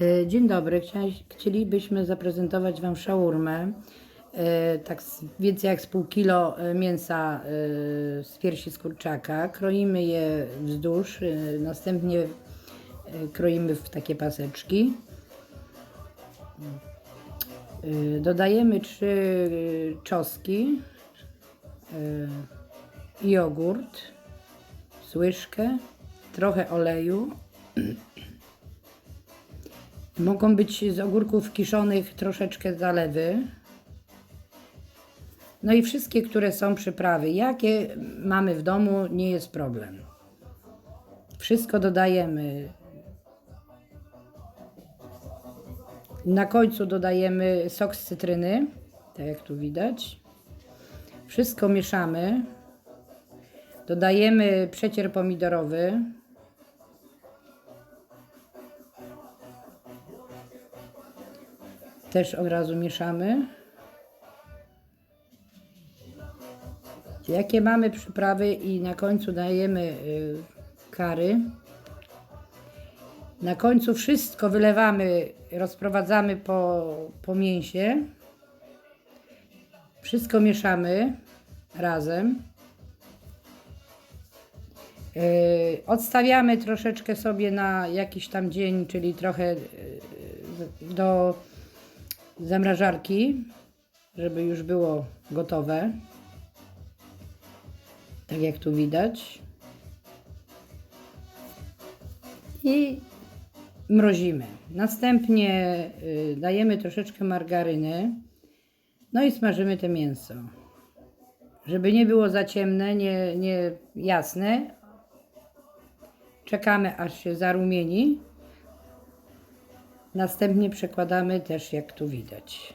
E, Dzień dobry. Chcielibyśmy zaprezentować Wam szałurmę. E, Tak więcej jak z pół kilo e, mięsa z piersi z kurczaka. Kroimy je wzdłuż, następnie kroimy w takie paseczki. Dodajemy trzy czoski, jogurt, łyżkę, trochę oleju, Mogą być z ogórków kiszonych troszeczkę zalewy. No i wszystkie, które są przyprawy. Jakie mamy w domu, nie jest problem. Wszystko dodajemy. Na końcu dodajemy sok z cytryny, tak jak tu widać. Wszystko mieszamy. Dodajemy przecier pomidorowy. Też od razu mieszamy. Jakie mamy przyprawy i na końcu dajemy y, kary. Na końcu wszystko wylewamy, rozprowadzamy po, po mięsie. Wszystko mieszamy razem. Yy, odstawiamy troszeczkę sobie na jakiś tam dzień, czyli trochę yy, do zamrażarki, żeby już było gotowe. Tak jak tu widać. I mrozimy. Następnie y, dajemy troszeczkę margaryny. No i smażymy te mięso. Żeby nie było za ciemne, nie, nie jasne. Czekamy aż się zarumieni. Następnie przekładamy też jak tu widać.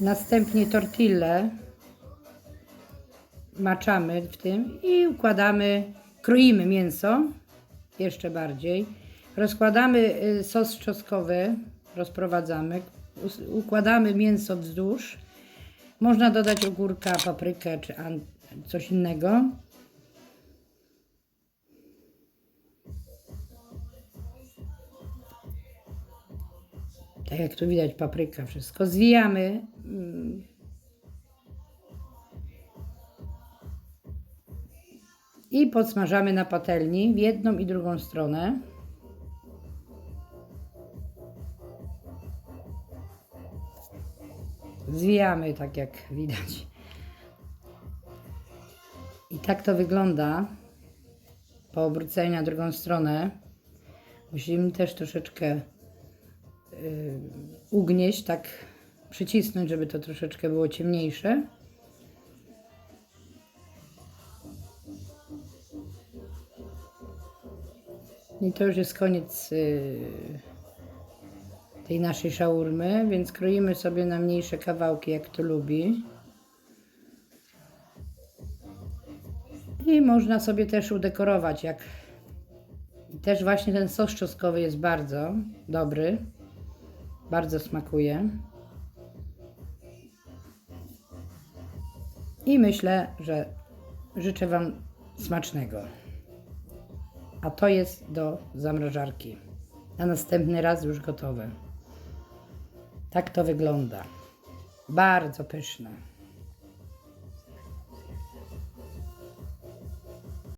Następnie tortillę maczamy w tym i układamy, kroimy mięso jeszcze bardziej. Rozkładamy y, sos czosnkowy, rozprowadzamy, układamy mięso wzdłuż. Można dodać ogórka, paprykę czy coś innego. Tak jak tu widać, papryka, wszystko. Zwijamy. I podsmażamy na patelni w jedną i drugą stronę. Zwijamy, tak jak widać. Tak to wygląda po obróceniu na drugą stronę. Musimy też troszeczkę y, ugnieść, tak przycisnąć, żeby to troszeczkę było ciemniejsze. I to już jest koniec y, tej naszej szałurmy, więc kroimy sobie na mniejsze kawałki, jak to lubi. I można sobie też udekorować, jak też właśnie ten sos czosnkowy jest bardzo dobry. Bardzo smakuje. I myślę, że życzę Wam smacznego. A to jest do zamrażarki. Na następny raz już gotowe. Tak to wygląda. Bardzo pyszne.